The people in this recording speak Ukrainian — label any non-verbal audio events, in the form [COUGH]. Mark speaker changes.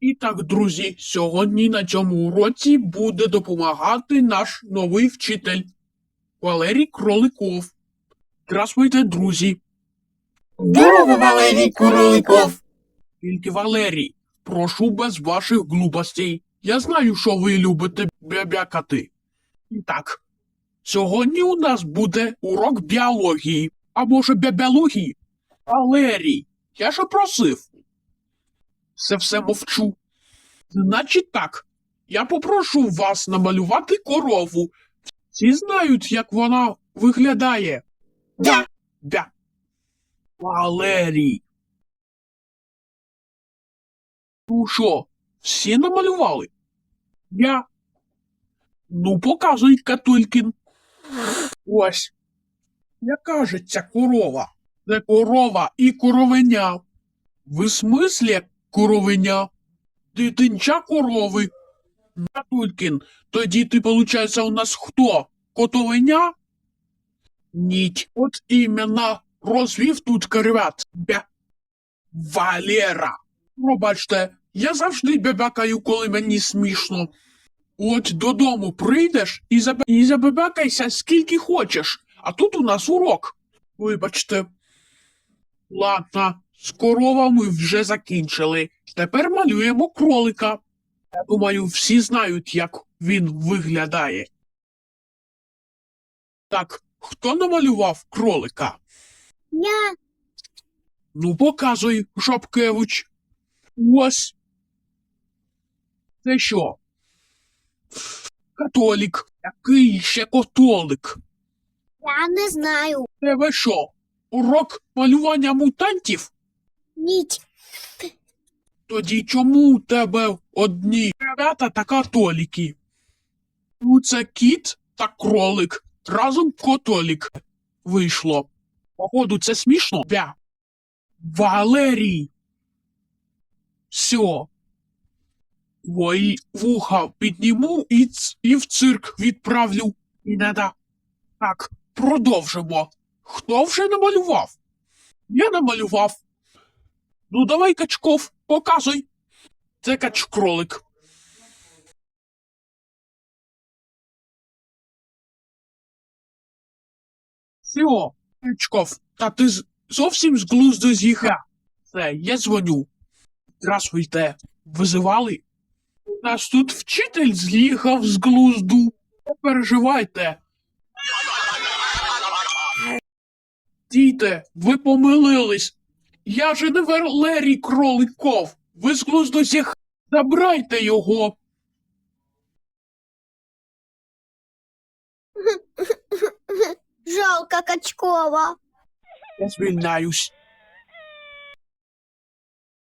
Speaker 1: І так, друзі, сьогодні на цьому уроці буде допомагати наш новий вчитель Валерій Кроликов. Здравствуйте, друзі.
Speaker 2: Здорово, Валерій Кроликов.
Speaker 1: Тільки Валерій, прошу без ваших глупостей. Я знаю, що ви любите бябякати. Так, сьогодні у нас буде урок біології, а може бябялогії. Валерій, я ж просив. Все все мовчу. Значить так, я попрошу вас намалювати корову. Всі знають, як вона виглядає.
Speaker 2: Да.
Speaker 1: Бя. Валерій. Ну що, всі намалювали? Я. Ну, показуй, Катулькін. Ось. Яка же ця корова? Це корова і коровеня. В смислі коровеня? Дитинча корови. Катулькін, тоді ти, получається, у нас хто? Котовеня? Ніть, от іменно розвів тут карвят. Бя. Валера. Пробачте, я завжди бебякаю, коли мені смішно. От додому прийдеш і, заб... і забебякайся скільки хочеш, а тут у нас урок. Вибачте. Ладно, з коровами вже закінчили. Тепер малюємо кролика. Я думаю, всі знають, як він виглядає. Так, хто намалював кролика?
Speaker 2: Я.
Speaker 1: Ну, показуй, Жабкевич. Ось. Це що? Католік. Який ще католик?
Speaker 2: Я не знаю.
Speaker 1: Тебе що? Урок малювання мутантів?
Speaker 2: Ніч.
Speaker 1: Тоді чому у тебе одні ребята та католіки? Ну, це кіт та кролик. Разом католік вийшло. Походу, це смішно. Бя. Валерій. Все. Твої вуха підніму і, ц- і в цирк відправлю. І надо. Так, продовжимо. Хто вже намалював? Я намалював. Ну, давай, Качков, показуй. Це качкролик. Все, Качков, та ти зовсім з глузду з'їхав. Все, я дзвоню. Здравствуйте. Визивали? У нас тут вчитель з'їхав з глузду. Не переживайте. Дійте, ви помилились. Я же не Валерій Кроликов. Ви з глузду зіх... Забрайте його. [LAUGHS]
Speaker 2: Жалко Качкова.
Speaker 1: Я звільняюсь.